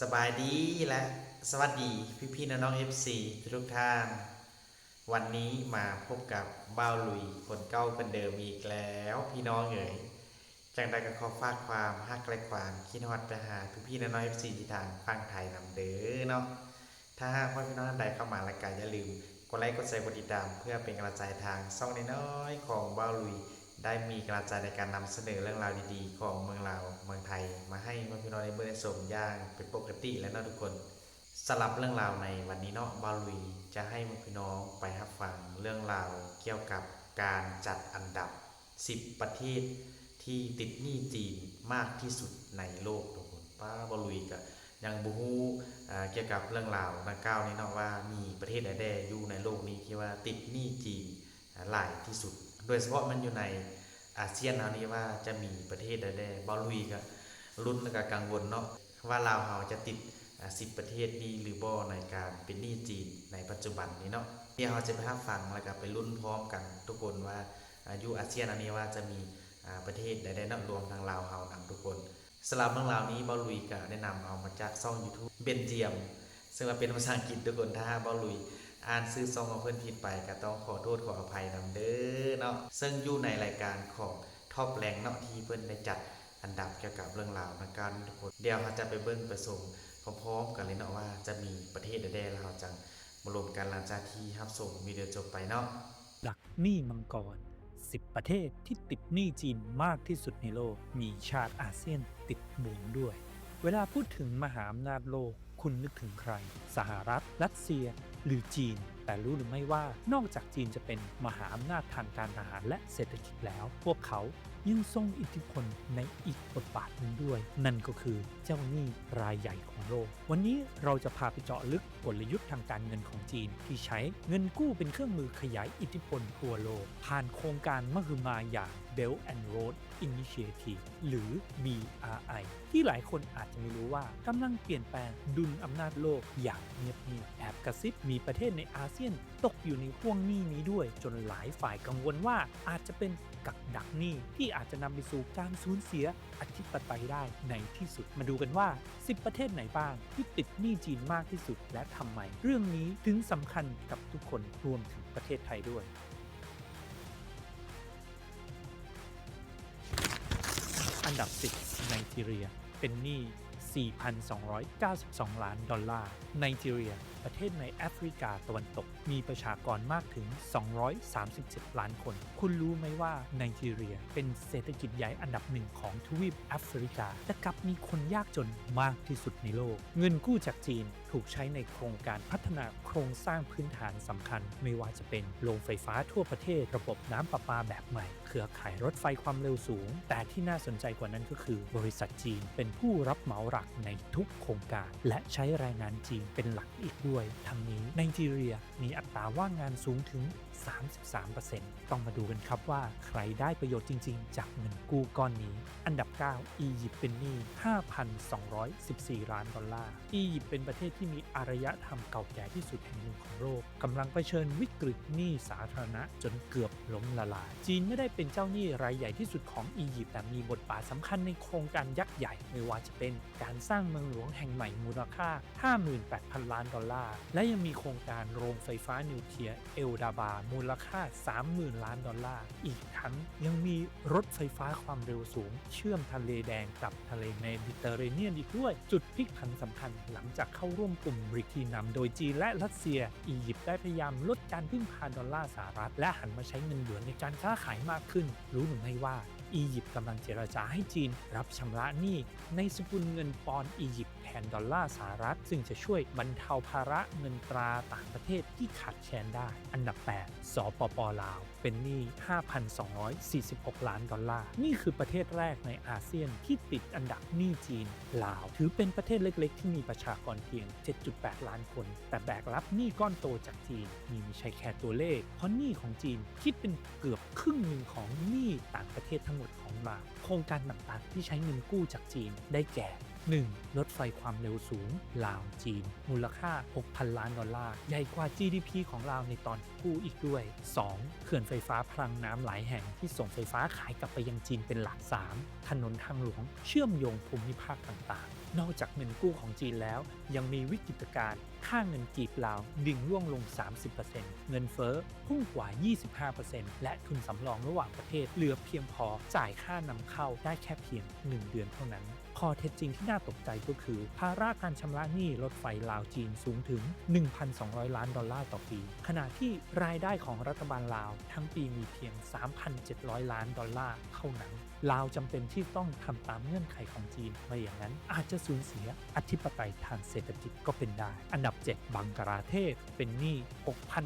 สบายดีและสวัสดีพี่พี่ๆน้องๆ FC ทุกท่าน วันนี้มาพบกับบ้าลุยคนเก้าคนเดิมอีกแล้ว พี่น้องเอ๋ยจังใดก็ขอฝากความฮักและความคิดฮอดไปหาพี่พี่น้องๆ FC ที่ทางฟังไทยนำเด้อเนาะถ้าหากว่าพี่น้องท่านใดเข้ามารายการอย่าลืมกดไลค์กดแชร์กดติดตาม เพื่อเป็นกำลังใจทางช่องน้อยๆของบ้าลุย ได้มีกำลังใจในการนำเสนอเรื่องราวดีๆ ของเมืองลาเมืองไทย มาให้พี่น้องในเมืองได้ชมอย่างเป็นปกติแล้วนะทุกคนสลับเรื่องราวในวันนี้เนาะบาลุยจะให้พี่น้องไปรับฟังเรื่องราวเกี่ยวกับการจัดอันดับ 10 ประเทศที่ติดหนี้จีนมากที่สุดในโลกทุกคนป้าบาลุยก็ยังบูฮู้อ่าเกี่ยวกับเรื่องราวดังกล่าวนี้เนาะว่ามีประเทศใดๆอยู่ในโลกนี้ที่ว่าติดหนี้จีนหลายที่สุด โดยเฉพาะมันอยู่ในอาเซียนเฮานี้ว่าจะมีประเทศใดๆบ่ลุยก็ลุ้นแล้วก็กังวลเนาะว่าลาวเฮาจะติดอ่า10ประเทศนี้หรือบ่ในการเป็นหนี้จีนในปัจจุบันนี้เนาะเดี๋ยวเราจะไปรับฟังแล้วก็ไปลุ้นพร้อมกันทุกคนว่าอายุอาเซียนอันนี้ว่าจะมีประเทศใดๆนาะรวมทางลาวเฮานำทุกคนสำหรับเรื่องราวนี้บ่ลุยก็ได้นำเอามาจากช่อง YouTube เบนเจียม ซึ่งว่าเป็นภาษาอังกฤษทุกคนถ้าบ่ลุย อ่านซื้อซองของเพื่อนผิดไปก็ต้องขอโทษขออภัยนำเด้อเนาะซึ่งอยู่ในรายการของท็อปแรงเนาะที่เพื่อนได้จัดอันดับเกี่ยวกับเรื่องราวในการทุกคนเดี๋ยวเราจะไปเบิ้งไปชมพร้อมๆกันเลยเนาะว่าจะมีประเทศใดๆเราจังมารวมกันหลังจากที่รับชมวิดีโอจบไปเนาะดักหนี้มังกร 10 ประเทศที่ติดหนี้จีนมากที่สุดในโลก มีชาติอาเซียนติดหนุนด้วย เวลาพูดถึงมหาอำนาจโลก คุณนึกถึงใคร สหรัฐ รัสเซีย หรือจีน แต่รู้หรือไม่ว่านอกจากจีนจะเป็นมหาอำนาจทางการทหารและเศรษฐกิจแล้ว พวกเขายังทรงอิทธิพลในอีกบทบาทหนึ่งด้วย นั่นก็คือเจ้าหนี้รายใหญ่ของโลก วันนี้เราจะพาไปเจาะลึกกลยุทธ์ทางการเงินของจีน ที่ใช้เงินกู้เป็นเครื่องมือขยายอิทธิพลทั่วโลก ผ่านโครงการมหึมาอย่าง Belt and Road Initiative หรือ BRI ที่หลายคนอาจจะไม่รู้ว่ากำลังเปลี่ยนแปลงดุลอำนาจโลกอย่างเงียบๆแอบกระซิบมีประเทศในอาเซียนตกอยู่ในห่วงหนี้นี้ด้วย จนหลายฝ่ายกังวลว่าอาจจะเป็นกับดักหนี้ที่อาจจะนำไปสู่การสูญเสียอธิปไตยได้ในที่สุด มาดูกันว่า 10 ประเทศไหนบ้างที่ติดหนี้จีนมากที่สุดและทำไม เรื่องนี้ถึงสำคัญกับทุกคนรวมถึงประเทศไทยด้วยอันดับ 10 ไนจีเรีย เป็นหนี้ 4,292 ล้านดอลลาร์ ไนจีเรียประเทศในแอฟริกาตะวันตก มีประชากรมากถึง 237 ล้านคน คุณรู้ไหมว่าไนจีเรียเป็นเศรษฐกิจใหญ่อันดับหนึ่งของทวีปแอฟริกา แต่กลับมีคนยากจนมากที่สุดในโลก เงินกู้จากจีนถูกใช้ในโครงการพัฒนาโครงสร้างพื้นฐานสำคัญ ไม่ว่าจะเป็นโรงไฟฟ้าทั่วประเทศ ระบบน้ำประปาแบบใหม่ เครือข่ายรถไฟความเร็วสูง แต่ที่น่าสนใจกว่านั้นก็คือ บริษัทจีนเป็นผู้รับเหมาหลักในทุกโครงการ และใช้แรงงานจีนเป็นหลักอีกด้วยทั้งนี้ไนจีเรียมีอัตราว่างงานสูงถึง 33%ต้องมาดูกันครับว่าใครได้ประโยชน์จริง ๆ จากเงินกู้ก้อนนี้ อันดับ 9 อียิปต์เป็นหนี้ 5,214 ล้านดอลลาร์ อียิปต์เป็นประเทศที่มีอารยธรรมเก่าแก่ที่สุดแห่งหนึ่งของโลกกำลังเผชิญวิกฤตหนี้สาธารณะจนเกือบล้มละลาย จีนไม่ได้เป็นเจ้าหนี้รายใหญ่ที่สุดของอียิปต์แต่มีบทบาทสำคัญในโครงการยักษ์ใหญ่ไม่ว่าจะเป็นการสร้างเมืองหลวงแห่งใหม่มูลค่า 58,000 ล้านดอลลาร์ และยังมีโครงการโรงไฟฟ้านิวเคลียร์เอลดาบา มูลค่า 30,000 ล้านดอลลาร์ อีกทั้งยังมีรถไฟฟ้าความเร็วสูงชื่อมทะเลแดงกับทะเลเมดิเตอร์เรเนียนอีกด้วย จุดพลิกผันสำคัญหลังจากเข้าร่วมกลุ่มบริกที่นำโดยจีนและรัสเซีย อียิปต์ได้พยายามลดการพึ่งพาดอลลาร์สหรัฐ และหันมาใช้เงินหยวนในการค้าขายมากขึ้น รู้หรือไม่ว่าอียิปต์กำลังเจรจาให้จีน รับชำระหนี้ในสกุลเงินปอนด์อียิปต์ นดอลลาร์สหรัฐ ซึ่งจะช่วยบรรเทาภาระเงินตราต่างประเทศที่ขาดแคลนได้ อันดับ 8 สปปลาว เป็นหนี้ 5,246 ล้านดอลลาร์ นี่คือประเทศแรกในอาเซียนที่ติดอันดับหนี้จีน ลาว ถือเป็นประเทศเล็กๆ ที่มีประชากรเพียง 7.8 ล้านคน แต่แบกรับหนี้ก้อนโตจากจีนนี่ไม่ใช่แค่ตัวเลข เพราะหนี้ของจีนคิดเป็นเกือบครึ่งหนึ่งของหนี้ต่างประเทศทั้งหมดของลาวโครงการต่างๆ ที่ใช้เงินกู้จากจีนได้แก่ 1. รถไฟความเร็วสูง ลาวจีน มูลค่า 6,000 ล้านดอลลาร์ ใหญ่กว่า GDP ของลาวในตอนกู้อีกด้วย 2. เขื่อนไฟฟ้าพลังน้ำหลายแห่งที่ส่งไฟฟ้าขายกลับไปยังจีนเป็นหลัก 3. ถนนทางหลวงเชื่อมโยงภูมิภาคต่างๆ นอกจากเงินกู้ของจีนแล้ว ยังมีวิกฤตการณ์ค่าเงินกีบลาวดิ่งร่วงลง 30%เงินเฟ้อพุ่งกว่า 25%และทุนสำรองระหว่างประเทศเหลือเพียงพอจ่ายค่านำเข้าได้แค่เพียง 1 เดือนเท่านั้น ข้อเท็จจริงที่น่าตกใจก็คือ ภาระการชำระหนี้รถไฟลาวจีนสูงถึง 1,200 ล้านดอลลาร์ต่อปี ขณะที่รายได้ของรัฐบาลลาว ทั้งปีมีเพียง 3,700 ล้านดอลลาร์เท่านั้น ลาวจำเป็นที่ต้องทำตามเงื่อนไขของจีนไม่อย่างนั้น อาจจะสูญเสียอธิปไตยทางเศรษฐกิจก็เป็นได้ อันดับ 7 บังกลาเทศเป็นหนี้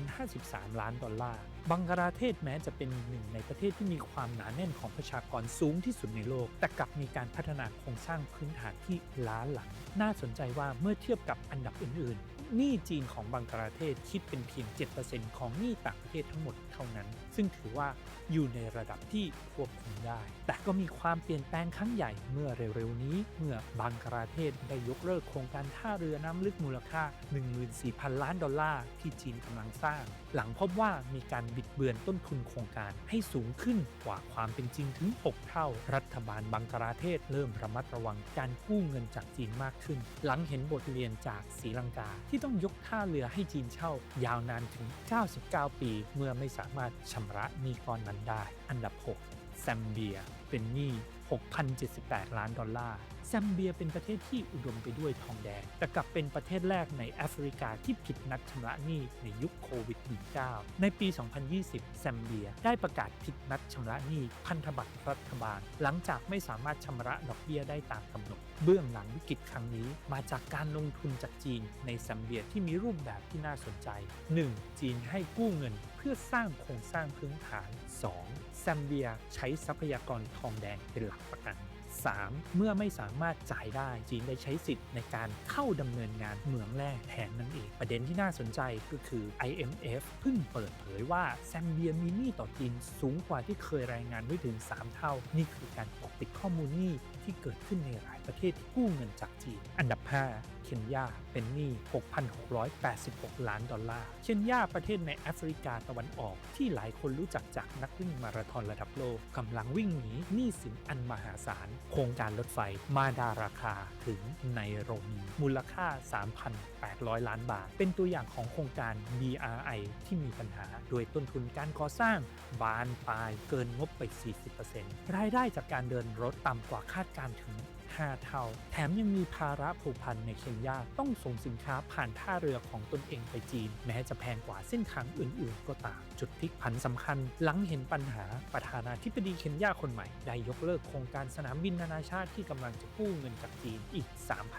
6,053 ล้านดอลลาร์ บังกลาเทศแม้จะเป็นหนึ่งในประเทศที่มีความหนาแน่นของประชากรสูงที่สุดในโลก แต่กลับมีการพัฒนาโครงสร้างพื้นฐานที่ล้าหลัง น่าสนใจว่าเมื่อเทียบกับอันดับอื่นๆ หนี้จีนของบังกลาเทศคิดเป็นเพียง 7%ของหนี้ต่างประเทศทั้งหมดเท่านั้น ซึ่งถือว่าอยู่ในระดับที่ควบคุมได้ แต่ก็มีความเปลี่ยนแปลงครั้งใหญ่เมื่อเร็วๆนี้ เมื่อบังกลาเทศได้ยกเลิกโครงการท่าเรือน้ำลึกมูลค่า 14,000 ล้านดอลลาร์ที่จีนกำลังสร้าง หลังพบว่ามีการบิดเบือนต้นทุนโครงการให้สูงขึ้นกว่าความเป็นจริงถึง 6 เท่า รัฐบาลบังกลาเทศเริ่มระมัดระวังการกู้เงินจากจีนมากขึ้น หลังเห็นบทเรียนจากศรีลังกาที่ต้องยกท่าเรือให้จีนเช่ายาวนานถึง 99 ปี เมื่อไม่สามารถชำระหนี้ก้อนนั้นได้ อันดับ 6 แซมเบีย เป็นหนี้6,078 ล้านดอลลาร์แซมเบียเป็นประเทศที่อุดมไปด้วยทองแดง แต่กลับเป็นประเทศแรกในแอฟริกาที่ผิดนัดชำระหนี้ในยุคโควิด -19 ในปี 2020 แซมเบียได้ประกาศผิดนัดชำระหนี้พันธบัตรรัฐบาล หลังจากไม่สามารถชำระดอกเบี้ยได้ตามกำหนด เบื้องหลังวิกฤตครั้งนี้ มาจากการลงทุนจากจีนในแซมเบียที่มีรูปแบบที่น่าสนใจ 1. จีนให้กู้เงินเพื่อสร้างโครงสร้างพื้นฐาน 2. แซมเบียใช้ทรัพยากรทองแดงเป็นหลักประกัน 3. เมื่อไม่สามารถจ่ายได้จีนได้ใช้สิทธิ์ในการเข้าดำเนินงานเหมืองแร่แทนนั่นเอง ประเด็นที่น่าสนใจก็คือ IMF เพิ่งเปิดเผยว่าแซมเบียมีหนี้ต่อจีนสูงกว่าที่เคยรายงานไว้ถึง 3 เท่า นี่คือการปกปิดข้อมูลหนี้ที่เกิดขึ้นในหลาย ประเทศที่กู้เงินจากจีน อันดับ 5 เคนยาเป็นหนี้ 6,686 ล้านดอลลาร์ เคนยาประเทศในแอฟริกาตะวันออกที่หลายคนรู้จักจากนักวิ่งมาราธอนระดับโลกกำลังวิ่งหนีหนี้สินอันมหาศาล โครงการรถไฟมาดาราคาถึงไนโรบีมูลค่า 3,800 ล้านบาท เป็นตัวอย่างของโครงการ BRI ที่มีปัญหา โดยต้นทุนการก่อสร้างบานปลายเกินงบไป 40%รายได้จากการเดินรถต่ำกว่าคาดการถึง 5 เท่า แถมยังมีภาระผูกพันในเคนยาต้องส่งสินค้าผ่านท่าเรือของตนเองไปจีน แม้จะแพงกว่าเส้นทางอื่น ๆ ก็ตาม จุดพลิกผันสำคัญ หลังเห็นปัญหาประธานาธิบดีเคนยาคนใหม่ ได้ยกเลิกโครงการสนามบินนานาชาติที่กำลังจะกู้เงินจากจีนอีก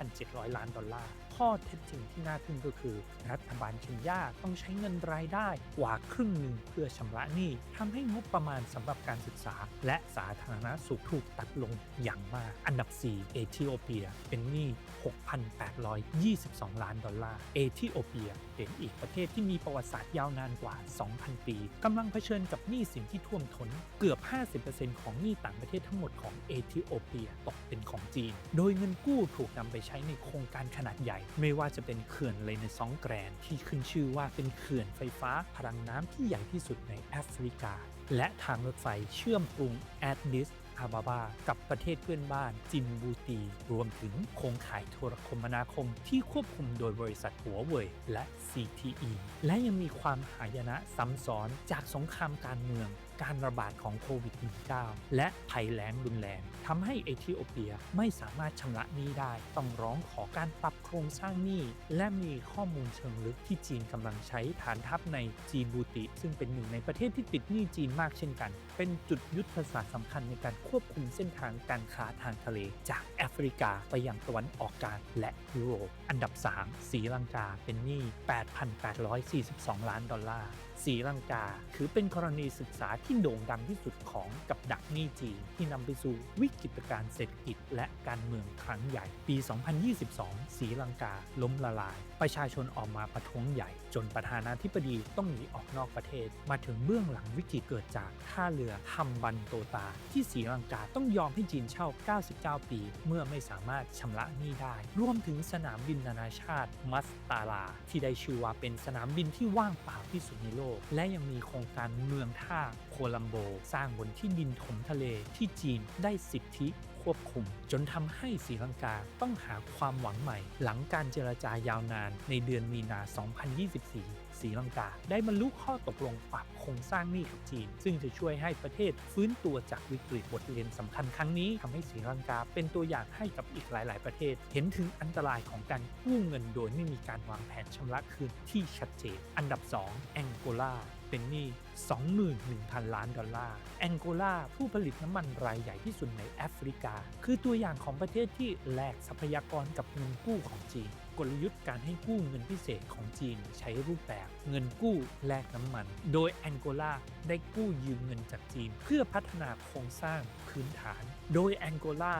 3,700 ล้านดอลลาร์ ข้อเท็จจริงที่น่าทึ่งก็คือ รัฐบาลเคนยาต้องใช้เงินรายได้กว่าครึ่งหนึ่งเพื่อชำระหนี้ทำให้งบประมาณสำหรับการศึกษา และสาธารณสุขถูกตัดลงอย่างมาก อันดับ 4 เอธิโอเปีย เป็นหนี้ 6,822 ล้านดอลลาร์ เอธิโอเปียเป็นอีกประเทศที่มีประวัติศาสตร์ยาวนานกว่า 2,000 ปีกำลังเผชิญกับหนี้สินที่ท่วมท้นเกือบ 50%ของหนี้ต่างประเทศทั้งหมดของเอธิโอเปียตกเป็นของจีน โดยเงินกู้ถูกนำไปใช้ในโครงการขนาดใหญ่ไม่ว่าจะเป็นเขื่อนเลนซองแกรนที่ขึ้นชื่อว่าเป็นเขื่อนไฟฟ้าพลังน้ำที่ใหญ่ที่สุดในแอฟริกา และทางรถไฟเชื่อมกรุงแอดดิสอาบาบา กับประเทศเพื่อนบ้านจิมบูตี รวมถึงโครงข่ายโทรคมนาคมที่ควบคุมโดยบริษัทหัวเว่ยและ CTE และยังมีความหายนะซ้ำซ้อนจากสงครามการเมือง การระบาดของโควิด -19 และภัยแล้งรุนแรงทำให้เอธิโอเปียไม่สามารถชำระหนี้ได้ ต้องร้องขอการปรับ รงสร้างหนี้และมีข้อมูลเชิงลึกที่จีนกำลังใช้ฐานทัพในจีบูติ ซึ่งเป็นหนึ่งในประเทศที่ติดหนี้จีนมากเช่นกัน เป็นจุดยุทธศาสตร์สำคัญในการควบคุมเส้นทางการค้าทางทะเล จากแอฟริกาไปยังตะวันออกกลางและยุโรป อันดับ 3สีลังกาเป็นหนี้ 8,842 ล้านดอลลาร์สีลังกา ถือเป็นกรณีศึกษาที่โด่งดังที่สุดของกับดักหนี้จีน ที่นำไปสู่วิกฤตการเศรษฐกิจและการเมืองครั้งใหญ่ ปี 2022 สีลังกาล้มละลายประชาชนออกมาประท้วงใหญ่ จนประธานาธิบดีต้องหนีออกนอกประเทศ มาถึงเบื้องหลังวิกฤตเกิดจากท่าเรือฮัมบันโตตา ที่ศรีลังกาต้องยอมให้จีนเช่า 99 ปี เมื่อไม่สามารถชำระหนี้ได้ รวมถึงสนามบินนานาชาติมัสตาลา ที่ได้ชื่อว่าเป็นสนามบินที่ว่างเปล่าที่สุดในโลก และยังมีโครงการเมืองท่าโคลัมโบ สร้างบนที่ดินถมทะเลที่จีนได้สิทธิ ควบคุม จนทำให้ศรีลังกาต้องหาความหวังใหม่ หลังการเจรจายาวนานในเดือนมีนา 2024 ศรีลังกา ได้บรรลุข้อตกลงปรับโครงสร้างหนี้กับจีน ซึ่งจะช่วยให้ประเทศฟื้นตัวจากวิกฤตบทเรียนสำคัญครั้งนี้ทำให้ศรีลังกาเป็นตัวอย่างให้กับอีกหลาย ๆ ประเทศ เห็นถึงอันตรายของการกู้เงินโดยไม่มีการวางแผนชำระคืนที่ชัดเจน อันดับ 2 แองโกลาเป็นหนี้ 21,000 ล้านดอลลาร์ แองโกลา ผู้ผลิตน้ำมันรายใหญ่ที่สุดในแอฟริกา คือตัวอย่างของประเทศที่แลกทรัพยากรกับเงินกู้ของจีน กลยุทธ์การให้กู้เงินพิเศษของจีนใช้รูปแบบเงินกู้แลกน้ำมัน โดยแองโกลาได้กู้ยืมเงินจากจีน เพื่อพัฒนาโครงสร้างพื้นฐาน โดยแองโกลา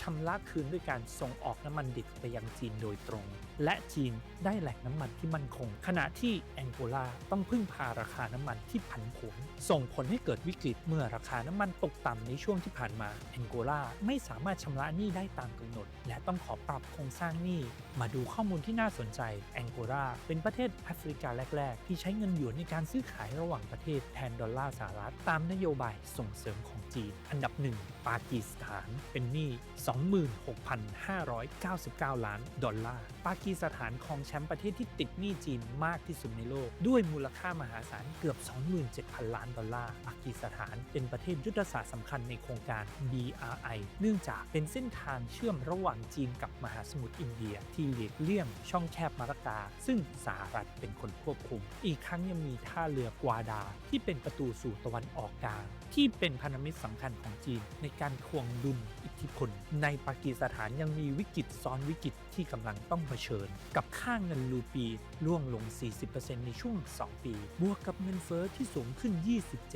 ชำระคืนด้วยการส่งออกน้ำมันดิบไปยังจีนโดยตรง และจีนได้แหล่งน้ำมันที่มั่นคง ขณะที่แองโกลาต้องพึ่งพาราคาน้ำมันที่ผันผวนส่งผลให้เกิดวิกฤตเมื่อราคาน้ำมันตกต่ำในช่วงที่ผ่านมาแองโกลาไม่สามารถชำระหนี้ได้ตามกำหนด และต้องขอปรับโครงสร้างหนี้มาดูข้อมูลที่น่าสนใจแองโกลาเป็นประเทศแอฟริกาแรก ๆ ที่ใช้เงินหยวนในการซื้อขายระหว่างประเทศแทนดอลลาร์สหรัฐตามนโยบายส่งเสริมของจีน อันดับหนึ่งปากีสถานเป็นหนี้ 26,599 ล้านดอลลาร์ปากีสถานครองแชมป์ประเทศที่ติดหนี้จีนมากที่สุดในโลก ด้วยมูลค่ามหาศาลเกือบ 27,000 ล้านดอลลาร์ปากีสถานเป็นประเทศยุทธศาสตร์สำคัญในโครงการ BRI เนื่องจากเป็นเส้นทางเชื่อมระหว่างจีนกับมหาสมุทรอินเดีย ที่หลีกเลี่ยงช่องแคบมาลากา ซึ่งสหรัฐเป็นคนควบคุม อีกทั้งยังมีท่าเรือกวาดา ที่เป็นประตูสู่ตะวันออกกลางที่เป็นพันธมิตรสำคัญของจีน ในการทวงดุลอิทธิพล ในปากีสถานยังมีวิกฤตซ้อนวิกฤตที่กำลังต้องเผชิญ กับค่าเงินรูปีร่วงลง 40%ในช่วง 2 ปี บวกกับเงินเฟ้อที่สูงขึ้น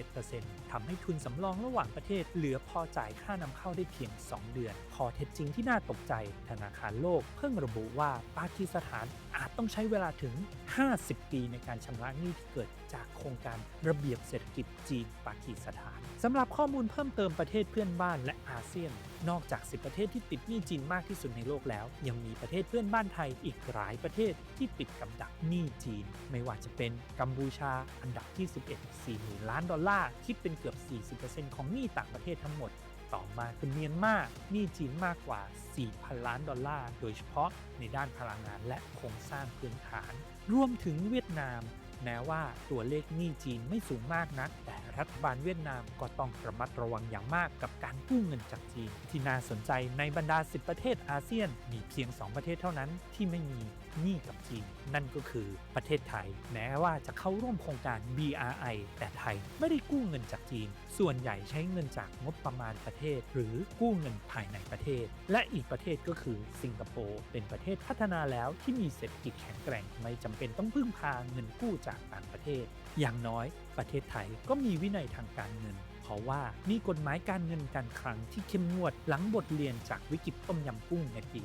27%ทำให้ทุนสำรองระหว่างประเทศ เหลือพอจ่ายค่านำเข้าได้เพียง 2 เดือน พอเท็จจริงที่น่าตกใจ ธนาคารโลกเพิ่งระบุว่าปากีสถานอาจต้องใช้เวลาถึง 50 ปีในการชำระหนี้ที่เกิด จากโครงการระเบียบเศรษฐกิจจีนปากีสถานสำหรับข้อมูลเพิ่มเติมประเทศเพื่อนบ้านและอาเซียน นอกจาก 10 ประเทศที่ติดหนี้จีนมากที่สุดในโลกแล้ว ยังมีประเทศเพื่อนบ้านไทยอีกหลายประเทศที่ติดกับดักหนี้จีน ไม่ว่าจะเป็นกัมพูชาอันดับที่ 11 40,000 ล้านดอลลาร์คิดเป็นเกือบ 40%ของหนี้ต่างประเทศทั้งหมดต่อมาคือเมียนมาหนี้จีนมากกว่า 4,000 ล้านดอลลาร์ โดยเฉพาะในด้านพลังงานและโครงสร้างพื้นฐาน รวมถึงเวียดนาม แม้ว่าตัวเลขหนี้จีนไม่สูงมากนัก แต่รัฐบาลเวียดนามก็ต้องระมัดระวังอย่างมากกับการกู้เงินจากจีน ที่น่าสนใจในบรรดา 10 ประเทศอาเซียนมีเพียง 2 ประเทศเท่านั้นที่ไม่มีหนี้กับจีน นั่นก็คือประเทศไทย แม้ว่าจะเข้าร่วมโครงการ BRI แต่ไทยไม่ได้กู้เงินจากจีน ส่วนใหญ่ใช้เงินจากงบประมาณประเทศ หรือกู้เงินภายในประเทศ และอีกประเทศก็คือสิงคโปร์เป็นประเทศพัฒนาแล้วที่มีเศรษฐกิจแข็งแกร่งไม่จำเป็นต้องพึ่งพาเงินกู้จากต่างประเทศ อย่างน้อยประเทศไทยก็มีวินัยทางการเงิน เพราะว่ามีกฎหมายการเงินการคลังที่เข้มงวดหลังบทเรียนจากวิกฤตต้มยำกุ้งในปี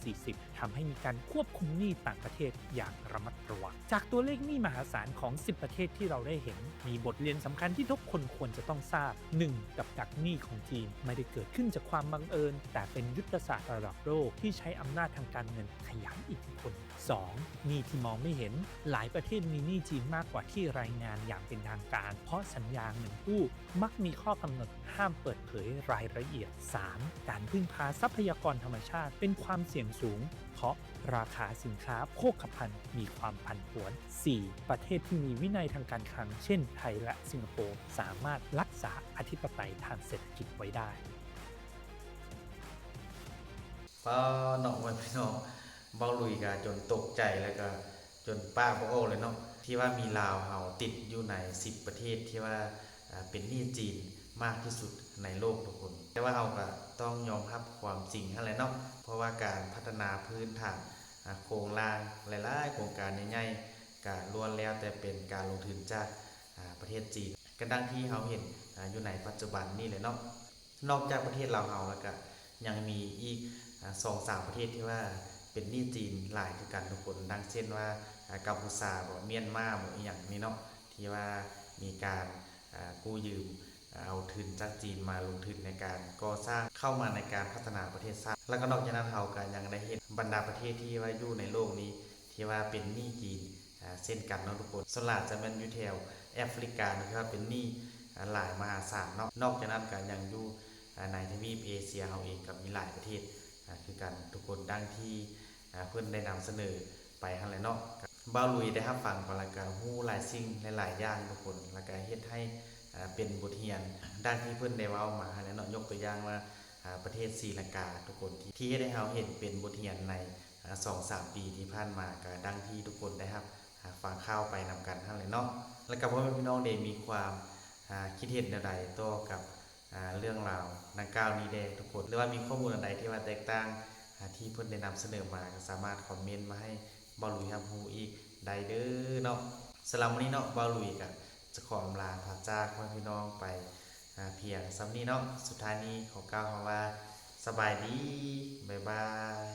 2040ทำให้มีการควบคุมหนี้ต่างประเทศอย่างระมัดระวัง จากตัวเลขหนี้มหาศาลของ 10 ประเทศที่เราได้เห็น มีบทเรียนสำคัญที่ทุกคนควรจะต้องทราบ 1. กับดักหนี้ของจีนไม่ได้เกิดขึ้นจากความบังเอิญ แต่เป็นยุทธศาสตร์ระดับโลกที่ใช้อำนาจทางการเงินขยายอิทธิพล 2. หนี้ที่มองไม่เห็น หลายประเทศมีหนี้จีนมากกว่าที่รายงานอย่างเป็นทางการ เพราะสัญญาเงินกู้มักมีข้อกำหนดห้ามเปิดเผยรายละเอียด 3. การพึ่งพาทรัพยากรธรรมชาติเป็นความเสี่ยงสูง เพราะราคาสินค้าโภคภัณฑ์มีความผันผวน 4. ประเทศที่มีวินัยทางการคลัง เช่นไทยและสิงคโปร์สามารถรักษาอธิปไตยทางเศรษฐกิจไว้ได้ป้าน้องมันพี่น้องเบ้าลุยกาจนตกใจแล้วก็จนป้าบ่โอ้เลยเนาะที่ว่ามีลาวเฮาติดอยู่ใน 10 ประเทศที่ว่า เป็นหนี้จีนมากที่สุดในโลกทุกคน แต่ว่าเฮาก็ต้องยอมรับความจริงนั่นแหละเนาะเพราะว่าการพัฒนาพื้นฐานโครงล่างหลาย ๆ โครงการใหญ่ๆการล้วนแล้วแต่เป็นการลงทุนจากประเทศจีนก็ดังที่เราเห็นออยู่ในปัจจุบันนี่เลยเนาะนอกจากประเทศลาเฮาแล้วก็ยังมีอีกสองสามประเทศที่ว่าเป็นหนี้จีนหลายคือกันทุกคน ดังเช่นว่ากัมพูชาบ่เมียนมาบ่อย่างนี้เนาะที่ว่ามีการ กู้ยืมเอาทุนจากจีนมาลงทุนในการก่อสร้างเข้ามาในการพัฒนาประเทศชาติแล้วก็นอกจากนั้นเราก็ยังได้เห็นบรรดาประเทศที่ว่าอยู่ในโลกนี้ ที่ว่าเป็นหนี้จีนเช่นกันเนาะทุกคนสลาดจะเป็นอยู่แถวแอฟริกานะครับเป็นหนี้หลายมหาศาลเนาะนอกจากนั้นก็ยังอยู่ในทวีปเอเชียเราเองก็มีหลายประเทศคือกันทุกคนดังที่เพื่อนได้นำเสนอไปทั้งหลายเนาะ บ้าลุยได้รับฟังก็แล้วก็ฮู้หลายสิ่งหลายๆอย่างทุกคนแล้วก็เฮ็ดให้เป็นบทเรียนด้านที่เพิ่นได้เว้ามาแล้วเนาะยกตัวอย่างว่าประเทศศรีลังกาทุกคนที่ที่ได้เฮาเห็นเป็นบทเรียนในสองสามปีที่ผ่านมาก็ดังที่ทุกคนได้ครับฟังข่าวไปนำกันทั้งเลยเนาะแล้วก็พ่อแม่พี่น้องได้มีความคิดเห็นใดๆต่อกับเรื่องราวดังกล่าวนี้ได้ทุกคนหรือว่ามีข้อมูลอันใดที่ว่าแตกต่างที่เพิ่นได้นำเสนอมาก็สามารถคอมเมนต์มาให้ บอลลุยครับฮู้อีกได้เด้อเนาะสำหรับวันนี้เนาะบอลลุยกับจะขออำลาพาจากพ่อพี่น้องไปเพียงสำนี้เนาะสุดท้ายนี้ขอกล่าวคำว่าสบายดี บ๊ายบาย